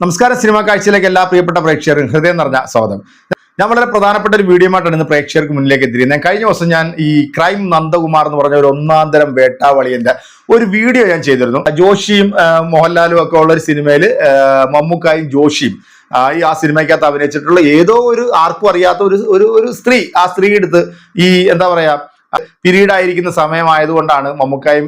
നമസ്കാരം സിനിമാ കാഴ്ചയിലേക്ക് എല്ലാ പ്രിയപ്പെട്ട പ്രേക്ഷകർക്കും ഹൃദയം നിറഞ്ഞ സ്വാഗതം. ഞാൻ വളരെ പ്രധാനപ്പെട്ട ഒരു വീഡിയോ ആയിട്ടാണ് ഇന്ന് പ്രേക്ഷകർക്ക് മുന്നിലേക്ക് എത്തിയിരുന്നത് കഴിഞ്ഞ ദിവസം ഞാൻ ഈ ക്രൈം നന്ദകുമാർ എന്ന് പറഞ്ഞ ഒരു ഒന്നാം തരം വേട്ടാവളിയന്റെ ഒരു വീഡിയോ ഞാൻ ചെയ്തിരുന്നു. ജോഷിയും മോഹൻലാലും ഒക്കെ ഉള്ള ഒരു സിനിമയിൽ മമ്മൂക്കായും ജോഷിയും ഈ ആ സിനിമയ്ക്കകത്ത് അഭിനയിച്ചിട്ടുള്ള ഏതോ ഒരു ആർക്കും അറിയാത്ത ഒരു ഒരു സ്ത്രീ ആ സ്ത്രീ എടുത്ത് ഈ എന്താ പറയാ പീരീഡ് ആയിരിക്കുന്ന സമയമായതുകൊണ്ടാണ് മമ്മൂക്കായും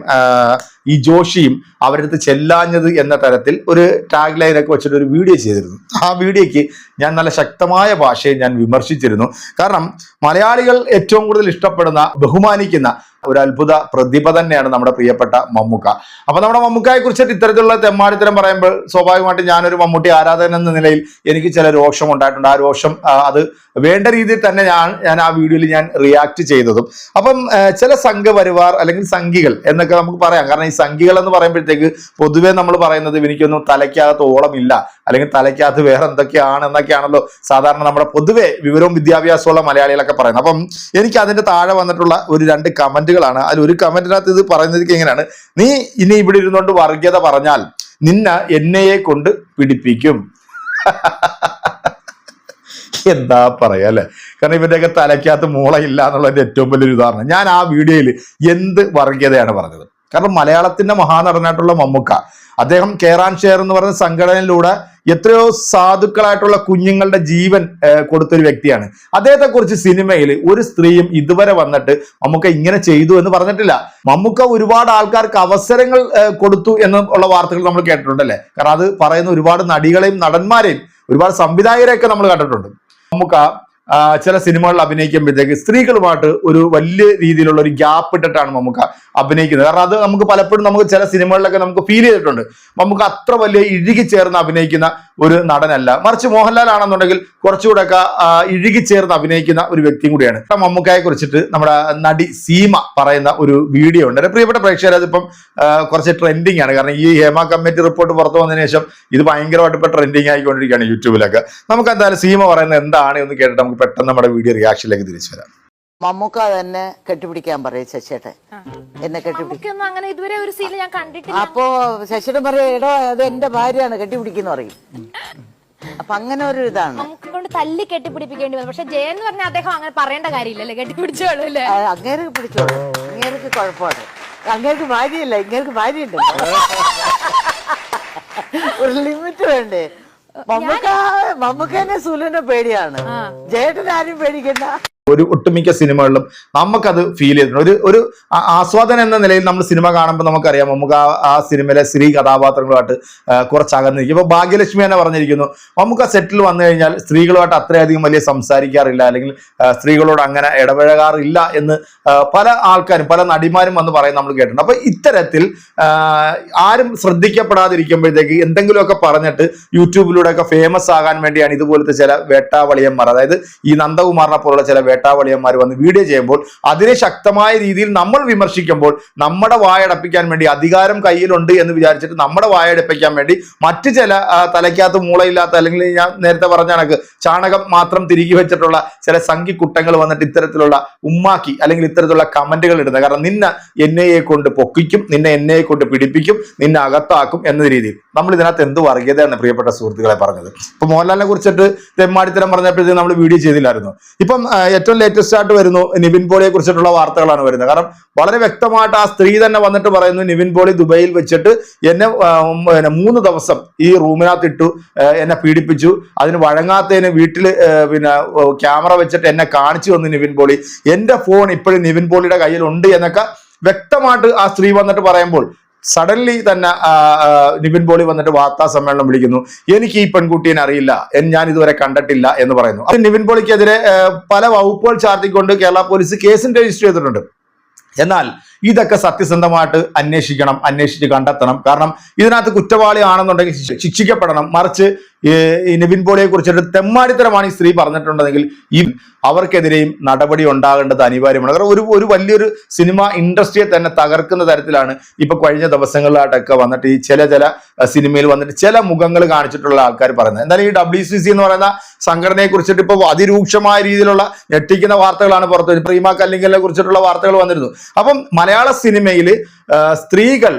ഈ ജോഷിയും അവരടുത്ത് ചെല്ലാഞ്ഞത് എന്ന തരത്തിൽ ഒരു ടാഗ് ലൈനൊക്കെ വെച്ചിട്ട് ഒരു വീഡിയോ ചെയ്തിരുന്നു. ആ വീഡിയോക്ക് ഞാൻ നല്ല ശക്തമായ ഭാഷയെ ഞാൻ വിമർശിച്ചിരുന്നു. കാരണം മലയാളികൾ ഏറ്റവും കൂടുതൽ ഇഷ്ടപ്പെടുന്ന ബഹുമാനിക്കുന്ന ഒരു അത്ഭുത പ്രതിഭ തന്നെയാണ് നമ്മുടെ പ്രിയപ്പെട്ട മമ്മൂക്ക. അപ്പൊ നമ്മുടെ മമ്മൂക്കയെ കുറിച്ചിട്ട് ഇത്തരത്തിലുള്ള തെമ്മാടിത്തരം പറയുമ്പോൾ സ്വാഭാവികമായിട്ട് ഞാനൊരു മമ്മൂട്ടി ആരാധകൻ എന്ന നിലയിൽ എനിക്ക് ചില രോഷം ഉണ്ടായിട്ടുണ്ട്. ആ രോഷം അത് വേണ്ട രീതിയിൽ തന്നെ ഞാൻ ഞാൻ ആ വീഡിയോയിൽ ഞാൻ റിയാക്ട് ചെയ്തതും. അപ്പം ചില സംഘപരിവാർ അല്ലെങ്കിൽ സംഘികൾ എന്നൊക്കെ നമുക്ക് പറയാം. കാരണം ഈ സംഘികൾ എന്ന് പറയുമ്പോഴത്തേക്ക് പൊതുവേ നമ്മൾ പറയുന്നത് എനിക്കൊന്നും തലയ്ക്കകത്ത് ഓളമില്ല. അല്ലെങ്കിൽ തലയ്ക്കകത്ത് വേറെ എന്തൊക്കെയാണ് എന്നൊക്കെയാണല്ലോ സാധാരണ നമ്മുടെ പൊതുവെ വിവരവും വിദ്യാഭ്യാസമുള്ള മലയാളികളൊക്കെ പറയുന്നത്. അപ്പം എനിക്ക് അതിന്റെ താഴെ വന്നിട്ടുള്ള ഒരു രണ്ട് കമന്റുകളാണ്. അതിൽ ഒരു കമന്റിനകത്ത് ഇത് പറയുന്നത് എങ്ങനെയാണ് നീ ഇനി ഇവിടെ ഇരുന്നുകൊണ്ട് വർഗീയത പറഞ്ഞാൽ നിന്ന എന്നെയെ കൊണ്ട് പിടിപ്പിക്കും. എന്താ പറയാ അല്ലെ? കാരണം ഇവന്റെയൊക്കെ തലയ്ക്കകത്ത് മൂളയില്ല എന്നുള്ളതിന്റെ ഏറ്റവും വലിയൊരു ഉദാഹരണം. ഞാൻ ആ വീഡിയോയിൽ എന്ത് വർഗീയതയാണ് പറഞ്ഞത്? കാരണം മലയാളത്തിന്റെ മഹാനടനായിട്ടുള്ള മമ്മൂക്ക. അദ്ദേഹം കേറാൻ ഷെയർ എന്ന് പറയുന്ന സംഘടനയിലൂടെ എത്രയോ സാധുക്കളായിട്ടുള്ള കുഞ്ഞുങ്ങളുടെ ജീവൻ കൊടുത്തൊരു വ്യക്തിയാണ്. അദ്ദേഹത്തെ കുറിച്ച് സിനിമയിൽ ഒരു സ്ത്രീയും ഇതുവരെ വന്നിട്ട് മമ്മൂക്ക ഇങ്ങനെ ചെയ്തു എന്ന് പറഞ്ഞിട്ടില്ല. മമ്മൂക്ക ഒരുപാട് ആൾക്കാർക്ക് അവസരങ്ങൾ കൊടുത്തു എന്നുള്ള വാർത്തകൾ നമ്മൾ കേട്ടിട്ടുണ്ടല്ലേ? കാരണം അത് പറയുന്ന ഒരുപാട് നടികളെയും നടന്മാരെയും ഒരുപാട് സംവിധായകരെയൊക്കെ നമ്മൾ കണ്ടിട്ടുണ്ട്. മമ്മൂക്ക ചില സിനിമകളിൽ അഭിനയിക്കുമ്പോഴത്തേക്ക് സ്ത്രീകളുമായിട്ട് ഒരു വലിയ രീതിയിലുള്ള ഒരു ഗ്യാപ്പ് ഇട്ടിട്ടാണ് നമുക്ക് അഭിനയിക്കുന്നത്. കാരണം അത് നമുക്ക് പലപ്പോഴും നമുക്ക് ചില സിനിമകളിലൊക്കെ നമുക്ക് ഫീൽ ചെയ്തിട്ടുണ്ട്. നമുക്ക് അത്ര വലിയ ഇഴുകി ചേർന്ന് അഭിനയിക്കുന്ന ഒരു നടനല്ല. മറിച്ച് മോഹൻലാൽ ആണെന്നുണ്ടെങ്കിൽ കുറച്ചുകൂടെയൊക്കെ ഇഴുകി ചേർന്ന് അഭിനയിക്കുന്ന ഒരു വ്യക്തിയും കൂടിയാണ്. മമ്മൂക്കയെ കുറിച്ചിട്ട് നമ്മുടെ നടി സീമ പറയുന്ന ഒരു വീഡിയോ ഉണ്ട്. എന്റെ പ്രിയപ്പെട്ട പ്രേക്ഷകർ അതിപ്പം കുറച്ച് ട്രെൻഡിങ് ആണ്. കാരണം ഈ ഹേമ കമ്മിറ്റി റിപ്പോർട്ട് പുറത്തു വന്നതിന് ശേഷം ഇത് ഭയങ്കരമായിട്ട് ഇപ്പം ട്രെൻഡിങ് ആയിക്കൊണ്ടിരിക്കുകയാണ് യൂട്യൂബിലൊക്കെ. നമുക്ക് എന്തായാലും സീമ പറയുന്നത് എന്താണ് എന്ന് കേട്ടിട്ട് നമുക്ക് പെട്ടെന്ന് നമ്മുടെ വീഡിയോ റിയാക്ഷനിലേക്ക് തിരിച്ചു വരാം. മമ്മൂക്ക തന്നെ കെട്ടിപ്പിടിക്കാൻ പറയും ശശിയേട്ടെ എന്നെ കെട്ടിപ്പിടിക്കും നമുക്കൊന്നും അങ്ങനെ ഇതുവരെ ഒരു സീൻ ഞാൻ കണ്ടിട്ടില്ല. അപ്പോ ശശിയുടെ പറയും എടോ അത് എന്റെ ഭാര്യയാണ് കെട്ടിപ്പിടിക്കുന്ന പറയും. അപ്പൊ അങ്ങനെ ഒരു ഇതാണ്. നമുക്ക് കൊണ്ട് തല്ലി കെട്ടിപ്പിടിപ്പിക്കേണ്ടി വന്നു. പക്ഷെ ജയൻ എന്ന് പറഞ്ഞാൽ അദ്ദേഹം അങ്ങനെ പറയേണ്ട കാര്യമില്ലല്ലേ കെട്ടിപ്പിടിച്ചോളൂ അല്ലേ? അങ്ങേർക്ക് പിടിച്ചോളൂ അങ്ങേർക്ക് കുഴപ്പമാണ്. അങ്ങേർക്ക് ഭാര്യയില്ല ഇങ്ങേർക്ക് ഭാര്യയുണ്ട്. ഒരു ലിമിറ്റ് വേണ്ടേ? മമ്മൂക്ക മമ്മൂക്കനെ സുലിനെ പേടിയാണ്. ജയട്ടൻ ആരും പേടിക്കണ്ട. ഒരു ഒട്ടുമിക്ക സിനിമകളിലും നമുക്കത് ഫീൽ ചെയ്തിട്ടുണ്ട്. ഒരു ഒരു ആസ്വാദനം എന്ന നിലയിൽ നമ്മൾ സിനിമ കാണുമ്പോൾ നമുക്കറിയാം നമുക്ക് ആ ആ സിനിമയിലെ സ്ത്രീ കഥാപാത്രങ്ങളുമായിട്ട് കുറച്ച് അകന്നിരിക്കും ഇപ്പൊ ഭാഗ്യലക്ഷ്മി തന്നെ പറഞ്ഞിരിക്കുന്നു നമുക്ക് ആ സെറ്റിൽ വന്നു കഴിഞ്ഞാൽ സ്ത്രീകളുമായിട്ട് അത്രയധികം വലിയ സംസാരിക്കാറില്ല അല്ലെങ്കിൽ സ്ത്രീകളോട് അങ്ങനെ ഇടപഴകാറില്ല എന്ന് പല ആൾക്കാരും പല നടിമാരും വന്ന് പറയും നമ്മൾ കേട്ടിട്ടുണ്ട്. അപ്പോൾ ഇത്തരത്തിൽ ആരും ശ്രദ്ധിക്കപ്പെടാതിരിക്കുമ്പോഴത്തേക്ക് എന്തെങ്കിലുമൊക്കെ പറഞ്ഞിട്ട് യൂട്യൂബിലൂടെ ഒക്കെ ഫേമസ് ആകാൻ വേണ്ടിയാണ് ഇതുപോലത്തെ ചില വേട്ടാവളിയന്മാർ അതായത് ഈ നന്ദകുമാറിനെ പോലുള്ള ചില വേട്ടാവളിയന്മാർ വന്ന് വീഡിയോ ചെയ്യുമ്പോൾ അതിനെ ശക്തമായ രീതിയിൽ നമ്മൾ വിമർശിക്കുമ്പോൾ നമ്മുടെ വായടപ്പിക്കാൻ വേണ്ടി അധികാരം കയ്യിലുണ്ട് എന്ന് വിചാരിച്ചിട്ട് നമ്മുടെ വായടപ്പിക്കാൻ വേണ്ടി മറ്റു ചില തലയ്ക്കകത്ത് മൂളയില്ലാത്ത അല്ലെങ്കിൽ ഞാൻ നേരത്തെ പറഞ്ഞ കണക്ക് ചാണകം മാത്രം തിരികെ വെച്ചിട്ടുള്ള ചില സംഘിക്കുട്ടങ്ങൾ വന്നിട്ട് ഇത്തരത്തിലുള്ള ഉമ്മാക്കി അല്ലെങ്കിൽ ഇത്തരത്തിലുള്ള കമന്റുകൾ ഇടുന്നത്. കാരണം നിന്നെ എന്നെയെ കൊണ്ട് പൊക്കിക്കും നിന്നെ എന്നെയെ കൊണ്ട് പിടിപ്പിക്കും നിന്നെ അകത്താക്കും എന്ന രീതിയിൽ. നമ്മൾ ഇതിനകത്ത് എന്ത് വർഗീയതയാണ് പ്രിയപ്പെട്ട സുഹൃത്തുക്കളെ പറഞ്ഞത്? ഇപ്പൊ മോഹൻലാലിനെ കുറിച്ചിട്ട് തെമ്മാടിത്തരം പറഞ്ഞപ്പോഴത്തേക്ക് നമ്മൾ വീഡിയോ ചെയ്തില്ലായിരുന്നു. ഇപ്പം ഏറ്റവും ലേറ്റസ്റ്റ് ആയിട്ട് വരുന്നു നിവിൻ പോളിയെ കുറിച്ചിട്ടുള്ള വാർത്തകളാണ് വരുന്നത്. കാരണം വളരെ വ്യക്തമായിട്ട് ആ സ്ത്രീ തന്നെ വന്നിട്ട് പറയുന്നു നിവിൻ പോളി ദുബൈയിൽ വെച്ചിട്ട് എന്നെ മൂന്ന് ദിവസം ഈ റൂമിനകത്ത് ഇട്ടു എന്നെ പീഡിപ്പിച്ചു. അതിന് വഴങ്ങാത്തതിന് വീട്ടിൽ പിന്നെ ക്യാമറ വെച്ചിട്ട് എന്നെ കാണിച്ചു വന്നു നിവിൻ പോളി. എന്റെ ഫോൺ ഇപ്പോഴും നിവിൻ പോളിയുടെ കയ്യിലുണ്ട് എന്നൊക്കെ വ്യക്തമായിട്ട് ആ സ്ത്രീ വന്നിട്ട് പറയുമ്പോൾ സഡൻലി തന്നെ നിവിൻ പോളി വന്നിട്ട് വാർത്താ സമ്മേളനം വിളിക്കുന്നു. എനിക്ക് ഈ പെൺകുട്ടീനെ അറിയില്ല. ഞാൻ ഇതുവരെ കണ്ടിട്ടില്ല എന്ന് പറയുന്നു. അത് നിവിൻ പോളിക്കെതിരെ പല വകുപ്പുകൾ ചാർത്തിക്കൊണ്ട് കേരള പോലീസ് കേസും രജിസ്റ്റർ ചെയ്തിട്ടുണ്ട്. എന്നാൽ ഇതൊക്കെ സത്യസന്ധമായിട്ട് അന്വേഷിക്കണം അന്വേഷിച്ച് കണ്ടെത്തണം. കാരണം ഇതിനകത്ത് കുറ്റവാളി ആണെന്നുണ്ടെങ്കിൽ ശിക്ഷ- ശിക്ഷിക്കപ്പെടണം. മറിച്ച് നിവിൻ പോളിയെ കുറിച്ചിട്ട് തെമ്മാടിത്തരമാണ് ഈ സ്ത്രീ പറഞ്ഞിട്ടുണ്ടെങ്കിൽ ഈ അവർക്കെതിരെയും നടപടി ഉണ്ടാകേണ്ടത് അനിവാര്യമാണ്. കാരണം ഒരു ഒരു വലിയൊരു സിനിമ ഇൻഡസ്ട്രിയെ തന്നെ തകർക്കുന്ന തരത്തിലാണ് ഇപ്പൊ കഴിഞ്ഞ ദിവസങ്ങളിലായിട്ടൊക്കെ വന്നിട്ട് ഈ ചില ചില സിനിമയിൽ വന്നിട്ട് ചില മുഖങ്ങൾ കാണിച്ചിട്ടുള്ള ആൾക്കാർ പറയുന്നത്. എന്തായാലും ഈ ഡബ്ല്യു സി സി എന്ന് പറയുന്ന സംഘടനയെ കുറിച്ചിട്ട് ഇപ്പോൾ അതിരൂക്ഷമായ രീതിയിലുള്ള ഞെട്ടിക്കുന്ന വാർത്തകളാണ് പുറത്തു. പ്രീമ കല്ലിങ്കലിനെ കുറിച്ചിട്ടുള്ള വാർത്തകൾ വന്നിരുന്നു. അപ്പം മലയാള സിനിമയിൽ സ്ത്രീകൾ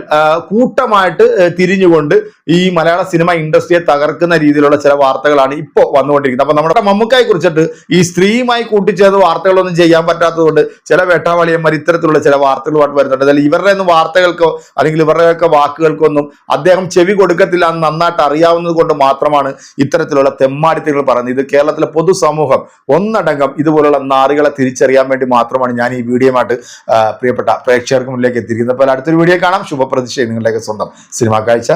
കൂട്ടമായിട്ട് തിരിഞ്ഞുകൊണ്ട് ഈ മലയാള സിനിമ ഇൻഡസ്ട്രിയെ തകർക്കുന്ന രീതിയിലുള്ള ചില വാർത്തകളാണ് ഇപ്പോൾ വന്നുകൊണ്ടിരിക്കുന്നത്. അപ്പൊ നമ്മുടെ മമ്മൂക്കായെ കുറിച്ചിട്ട് ഈ സ്ത്രീയുമായി കൂട്ടിച്ചേർന്ന് വാർത്തകളൊന്നും ചെയ്യാൻ പറ്റാത്തതുകൊണ്ട് ചില വേട്ടാവാളിയന്മാർ ഇത്തരത്തിലുള്ള ചില വാർത്തകളുമായിട്ട് വരുന്നുണ്ട്. അതായത് ഇവരുടെ ഒന്നും വാർത്തകൾക്കോ അല്ലെങ്കിൽ ഇവരുടെയൊക്കെ വാക്കുകൾക്കൊന്നും അദ്ദേഹം ചെവി കൊടുക്കത്തില്ല എന്ന് നന്നായിട്ട് അറിയാവുന്നത് കൊണ്ട് മാത്രമാണ് ഇത്തരത്തിലുള്ള തെമ്മാടിത്തങ്ങൾ പറയുന്നത്. ഇത് കേരളത്തിലെ പൊതുസമൂഹം ഒന്നടങ്കം ഇതുപോലുള്ള നാറികളെ തിരിച്ചറിയാൻ വേണ്ടി മാത്രമാണ് ഞാൻ ഈ വീഡിയോ ആയിട്ട് പ്രിയപ്പെട്ട പ്രേക്ഷകർക്ക് മുന്നിലേക്ക് എത്തിയിരിക്കുന്നത്. അപ്പോൾ അടുത്തൊരു വീഡിയോ കാണാം. ശുഭപ്രതീക്ഷ നിങ്ങളുടെയൊക്കെ സ്വന്തം സിനിമ കാഴ്ച.